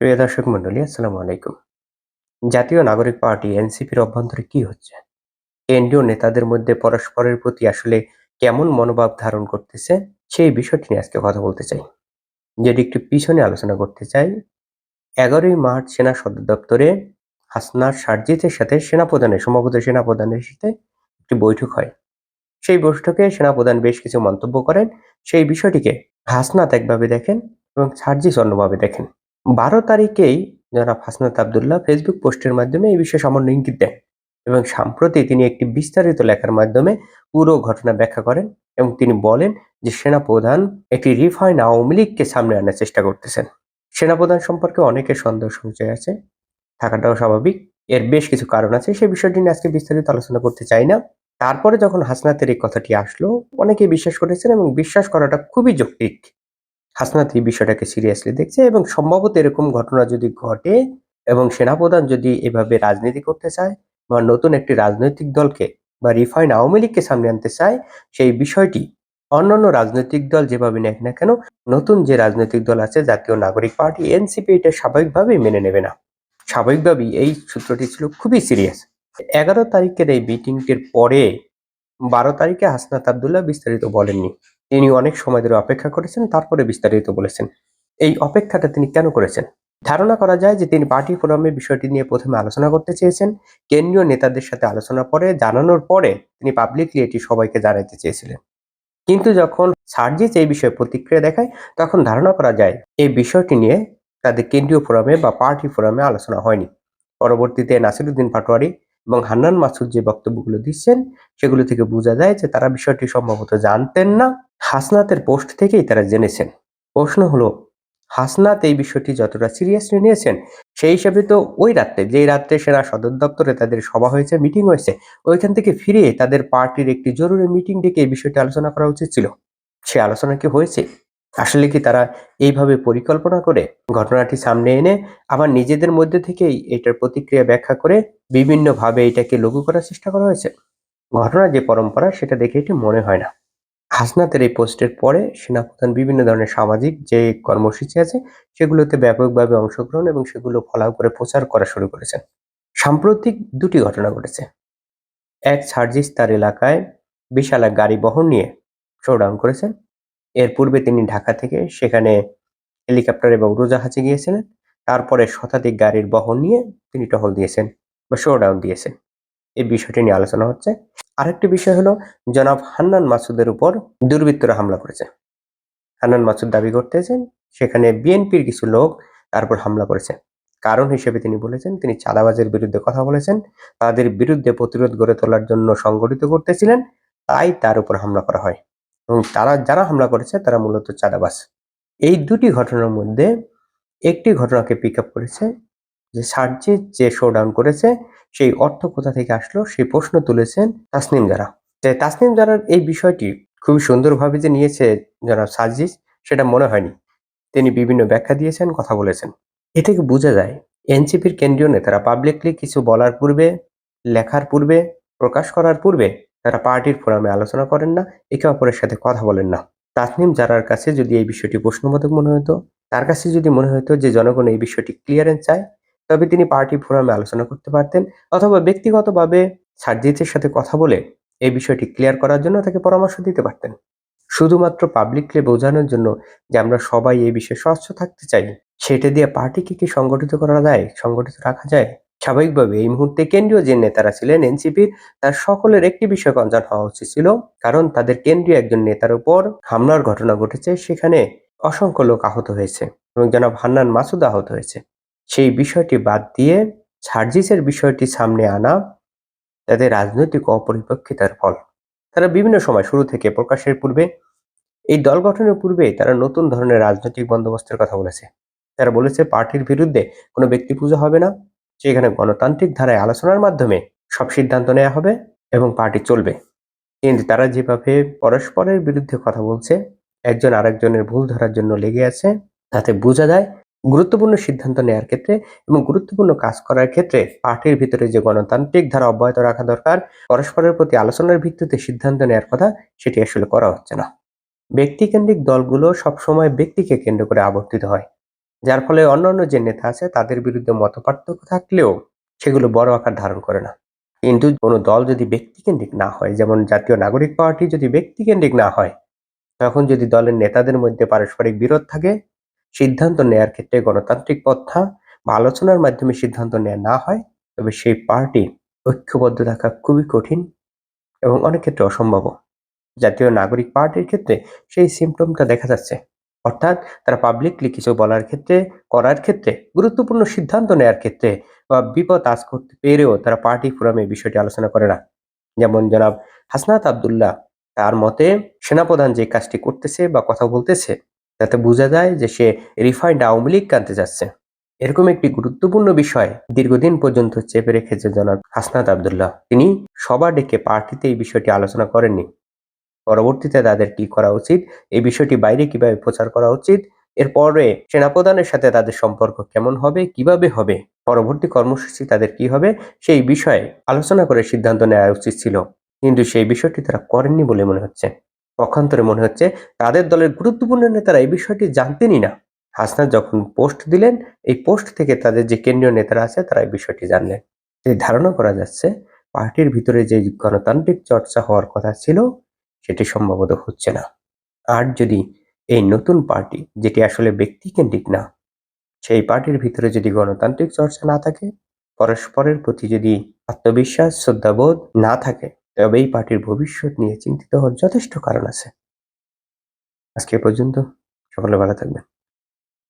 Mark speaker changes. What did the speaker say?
Speaker 1: প্রিয় দর্শক মন্ডলী আসসালামু আলাইকুম। জাতীয় নাগরিক পার্টি এনসিপির অভ্যন্তরে কি হচ্ছে? কেন্দ্রীয় নেতাদের মধ্যে পরস্পরের প্রতি আসলে কেমন মনোভাব ধারণ করতেছে, সেই বিষয়টি নিয়ে আজকে কথা বলতে চাই। যেটি একটু পিছনে আলোচনা করতে চাই, এগারোই মার্চ সেনা সদর দপ্তরে হাসনার সার্জিতের সাথে সেনাপ্রধানের সম্ভবত সেনাপ্রধানের সাথে একটি বৈঠক হয়। সেই বৈঠকে সেনাপ্রধান বেশ কিছু মন্তব্য করেন। সেই বিষয়টিকে হাসনাত একভাবে দেখেন এবং সার্জিস অন্যভাবে দেখেন। বারো তারিখেই জনাব হাসনাত আবদুল্লাহ ফেসবুক পোস্টের মাধ্যমে এই বিষয়ে সামান্য ইঙ্গিত দেন এবং সাম্প্রতি তিনি একটি বিস্তারিত লেখার মাধ্যমে পুরো ঘটনা ব্যাখ্যা করেন এবং তিনি বলেন যে সেনাপ্রধান একটি রিফাইন আওয়ামী লীগকে সামনে আনার চেষ্টা করতেছেন। সেনাপ্রধান সম্পর্কে অনেকের সন্দেহ সংশয় আছে, থাকাটাও স্বাভাবিক। এর বেশ কিছু কারণ আছে সেই বিষয়টি নিয়ে আজকে বিস্তারিত আলোচনা করতে চাই না। তারপরে যখন হাসনাতের এই কথাটি আসলো অনেকে বিশ্বাস করেছেন এবং বিশ্বাস করাটা খুবই যৌক্তিক। হাসনাত এই বিষয়টাকে সিরিয়াসলি দেখছে এবং সম্ভবত এরকম ঘটনা যদি ঘটে এবং সেনাপ্রধান যদি এভাবে রাজনীতি করতে চায় বা নতুন একটি রাজনৈতিক দলকে বা রিফাইন আওয়ামী লীগকে সামনে আনতে চায়, সেই বিষয়টি অন্যান্য রাজনৈতিক দল যেভাবে নেয় না কেন, নতুন যে রাজনৈতিক দল আছে, জাতীয় নাগরিক পার্টি এনসিপি এটা স্বাভাবিকভাবেই মেনে নেবে না। স্বাভাবিকভাবেই এই সূত্রটি ছিল খুবই সিরিয়াস এগারো তারিখের এই মিটিংটির পরে বারো তারিখে হাসনাত আবদুল্লাহ বিস্তারিত বলেননি। তিনি অনেক সময় ধরে অপেক্ষা করেছেন, তারপরে বিস্তারিত বলেছেন। এই অপেক্ষাটা তিনি কেন করেছেন? ধারণা করা যায় যে তিনি পার্টি ফোরামে বিষয়টি নিয়ে প্রথমে আলোচনা করতে চেয়েছেন। কেন্দ্রীয় নেতাদের সাথে আলোচনা পরে জানানোর পরে তিনি পাবলিকলি এটি সবাইকে জানাতে চেয়েছিলেন। কিন্তু যখন সার্জিস এই বিষয়ে প্রতিক্রিয়া দেখায়, তখন ধারণা করা যায় এই বিষয়টি নিয়ে তাদের কেন্দ্রীয় ফোরামে বা পার্টি ফোরামে আলোচনা হয়নি। পরবর্তীতে নাসিরুদ্দিন পাটোয়ারি এবং হান্নান মাসুদ যে বক্তব্যগুলো দিচ্ছেন, সেগুলো থেকে বোঝা যায় যে তারা বিষয়টি সম্ভবত জানতেন না। হাসনাতের পোস্ট থেকেই তারা জেনেছেন। প্রশ্ন হলো, হাসনাত এই বিষয়টি যতটা সিরিয়াসলি নিয়েছেন, সেই হিসাবে তো ওই রাত্রে, যেই রাত্রে সেনা সদর দপ্তরে তাদের সভা হয়েছে, মিটিং হয়েছে, ওইখান থেকে ফিরে তাদের পার্টির একটি জরুরি মিটিং ডেকে এই বিষয়টি আলোচনা করা উচিত ছিল। সে আলোচনা কি হয়েছে? আসলে কি তারা এইভাবে পরিকল্পনা করে ঘটনাটি সামনে এনে আবার নিজেদের মধ্যে থেকেই এটার প্রতিক্রিয়া ব্যাখ্যা করে বিভিন্নভাবে এটাকে লঘু করার চেষ্টা করা হয়েছে? ঘটনার যে পরম্পরা, সেটা দেখে এটি মনে হয় না। হাসনাতের এই পোস্টের পরে সেনাপ্রধান বিভিন্ন ধরনের সামাজিক যে কর্মসূচি আছে, সেগুলোতে ব্যাপকভাবে অংশগ্রহণ এবং সেগুলো ফলাও করে প্রচার করা শুরু করেছেন। সাম্প্রতিক দুটি ঘটনা ঘটেছে। এক সার্জিস তার এলাকায় বিশাল এক গাড়ি বহন নিয়ে শোডাউন করেছেন। এর পূর্বে তিনি ঢাকা থেকে সেখানে হেলিকপ্টার এবং উড়োজাহাজে গিয়েছিলেন। তারপরে শতাধিক গাড়ির বহন নিয়ে তিনি টহল দিয়েছেন বা শোডাউন দিয়েছেন। এই বিষয়টি নিয়ে আলোচনা হচ্ছে। আরেকটি বিষয় হলো, জনাব হান্নান মাসুদের উপর দুর্বৃত্তরা হামলা করেছে। হান্নান মাসুদ দাবি করতেছেন, সেখানে বিএনপির কিছু লোক তার উপর হামলা করেছে। কারণ হিসেবে তিনি বলেছেন, তিনি চাঁদাবাজের বিরুদ্ধে কথা বলেছেন, তাদের বিরুদ্ধে প্রতিরোধ গড়ে তোলার জন্য সংগঠিত করতেছিলেন, তাই তার উপর হামলা করা হয়। এবং তারা যারা হামলা করেছে, তারা মূলত চাঁদাবাস এই দুটি ঘটনার মধ্যে একটি ঘটনাকে পিক আপ করেছে, যে সার্জিৎ যে শোডাউন করেছে, সেই অর্থ কোথা থেকে আসলো, সেই প্রশ্ন তুলেছেন তাসনিম যারা যে তাসনিম যারার এই বিষয়টি খুবই সুন্দরভাবে যে নিয়েছে যারা সার্জিস সেটা মনে হয়নি। তিনি বিভিন্ন ব্যাখ্যা দিয়েছেন, কথা বলেছেন। এ থেকে বোঝা যায়, এনসিপির কেন্দ্রীয় নেতারা পাবলিকলি কিছু বলার পূর্বে, লেখার পূর্বে, প্রকাশ করার পূর্বে তারা পার্টির ফোরামে আলোচনা করেন না, একে অপরের সাথে কথা বলেন না। তাসনিম যারার কাছে যদি এই বিষয়টি প্রশ্নবোধক মনে হতো, তার কাছে যদি মনে হতো যে জনগণ এই বিষয়টি ক্লিয়ারেন্স চায়, তবে তিনি পার্টি ফোরামে আলোচনা করতে পারতেন অথবা ব্যক্তিগতভাবে সার্জিতের সাথে কথা বলে এই বিষয়টি ক্লিয়ার করার জন্য তাকে পরামর্শ দিতে পারতেন। শুধুমাত্র পাবলিককে বোঝানোর জন্য যে আমরা সবাই এই বিষয়ে স্বচ্ছ থাকতে চাই, সেটা দিয়ে পার্টিকে কি সংগঠিত করা যায়, সংগঠিত রাখা যায়? স্বাভাবিকভাবে এই মুহূর্তে কেন্দ্রীয় যে নেতারা ছিলেন এনসিপির তার সকলের একটি বিষয় কনসার্ন হওয়া উচিত ছিল, কারণ তাদের কেন্দ্রীয় একজন নেতার উপর হামলার ঘটনা ঘটেছে, সেখানে অসংখ্য লোক আহত হয়েছে এবং জনাব হান্নান মাসুদ আহত হয়েছে। সেই বিষয়টি বাদ দিয়ে সার্জিসের বিষয়টি সামনে আনা তাদের রাজনৈতিক অপরিপক্ষিতার ফল। তারা বিভিন্ন সময় শুরু থেকে প্রকাশের পূর্বে এই দল গঠনের পূর্বে তারা নতুন ধরনের রাজনৈতিক বন্দোবস্তের কথা বলেছে। তারা বলেছে, পার্টির বিরুদ্ধে কোনো ব্যক্তি পূজা হবে না। সেখানে গণতান্ত্রিক ধারায় আলোচনার মাধ্যমে সব সিদ্ধান্ত নেওয়া হবে এবং পার্টি চলবে। কিন্তু তারা যেভাবে পরস্পরের বিরুদ্ধে কথা বলছে, একজন আরেকজনের ভুল ধরার জন্য লেগে আছে, তাতে বোঝা যায় গুরুত্বপূর্ণ সিদ্ধান্ত নেওয়ার ক্ষেত্রে এবং গুরুত্বপূর্ণ কাজ করার ক্ষেত্রে পার্টির ভিতরে যে গণতান্ত্রিক ধারা অব্যাহত রাখা দরকার, পরস্পরের প্রতি আলোচনার ভিত্তিতে সিদ্ধান্ত নেওয়ার কথা সেটি আসলে করা হচ্ছে না। ব্যক্তিকেন্দ্রিক দলগুলো সবসময় ব্যক্তিকে কেন্দ্র করে আবর্তিত হয়। যার ফলে অন্যান্য যে নেতা আছে, তাদের বিরুদ্ধে মতপার্থক্য থাকলেও সেগুলো বড় আকার ধারণ করে না। কিন্তু কোনো দল যদি ব্যক্তিকেন্দ্রিক না হয়, যেমন জাতীয় নাগরিক পার্টি যদি ব্যক্তিকেন্দ্রিক না হয়, তখন যদি দলের নেতাদের মধ্যে পারস্পরিক বিরোধ থাকে, সিদ্ধান্ত নেয়ার ক্ষেত্রে গণতান্ত্রিক পন্থা বা আলোচনার মাধ্যমে সিদ্ধান্ত নেওয়া না হয়, তবে সেই পার্টি ঐক্যবদ্ধ থাকা খুবই কঠিন এবং অনেক ক্ষেত্রে অসম্ভব জাতীয় নাগরিক পার্টির ক্ষেত্রে সেই সিমটমটা দেখা যাচ্ছে। অর্থাৎ তারা পাবলিকলি কিছু বলার ক্ষেত্রে, করার ক্ষেত্রে গুরুত্বপূর্ণ সিদ্ধান্ত নেয়ার ক্ষেত্রে বা বিপদ আজ করতে পেরেও তারা পার্টি ফোরামে বিষয়টি আলোচনা করে না। যেমন জনাব হাসনাত আবদুল্লাহ, তার মতে সেনাপ্রধান যে কাজটি করতেছে বা কথা বলতেছে, তাতে বোঝা যায় যে সে রিফাইন্ড আওয়ামী লীগ আনতে যাচ্ছে। এরকম একটি গুরুত্বপূর্ণ বিষয় দীর্ঘদিন পর্যন্ত চেপে রেখেছে জনাব হাসনাত আবদুল্লাহ। তিনি সবার ডেকে পার্টিতে এই বিষয়টি আলোচনা করেননি। পরবর্তীতে তাদের কি করা উচিত? এই বিষয়টি বাইরে কীভাবে প্রচার করা উচিত? এরপরে সেনাপ্রধানের সাথে তাদের সম্পর্ক কেমন হবে? কীভাবে হবে? পরবর্তী কর্মসূচি তাদের কি হবে? সেই বিষয়ে আলোচনা করে সিদ্ধান্ত নেওয়া উচিত ছিল। কিন্তু সেই বিষয়টি তারা করেননি বলে মনে হচ্ছে। পক্ষান্তরে মনে হচ্ছে তাদের দলের গুরুত্বপূর্ণ নেতারা এই বিষয়টি জানতেনই না। হাসনাত যখন পোস্ট দিলেন, এই পোস্ট থেকে তাদের যে কেন্দ্রীয় নেতারা আছে তারা এই বিষয়টি জানলেন। যে ধারণা করা যাচ্ছে, পার্টির ভিতরে যে গণতান্ত্রিক চর্চা হওয়ার কথা ছিল সেটি সম্ভবত হচ্ছে না। আর যদি এই নতুন পার্টি, যেটি আসলে ব্যক্তিকেন্দ্রিক না, সেই পার্টির ভিতরে যদি গণতান্ত্রিক চর্চা না থাকে, পরস্পরের প্রতি যদি আত্মবিশ্বাস, শ্রদ্ধাবোধ না থাকে, তবে এই পার্টির ভবিষ্যৎ নিয়ে চিন্তিত হওয়ার যথেষ্ট কারণ আছে। আজকে পর্যন্ত। সকলে ভালো থাকবেন।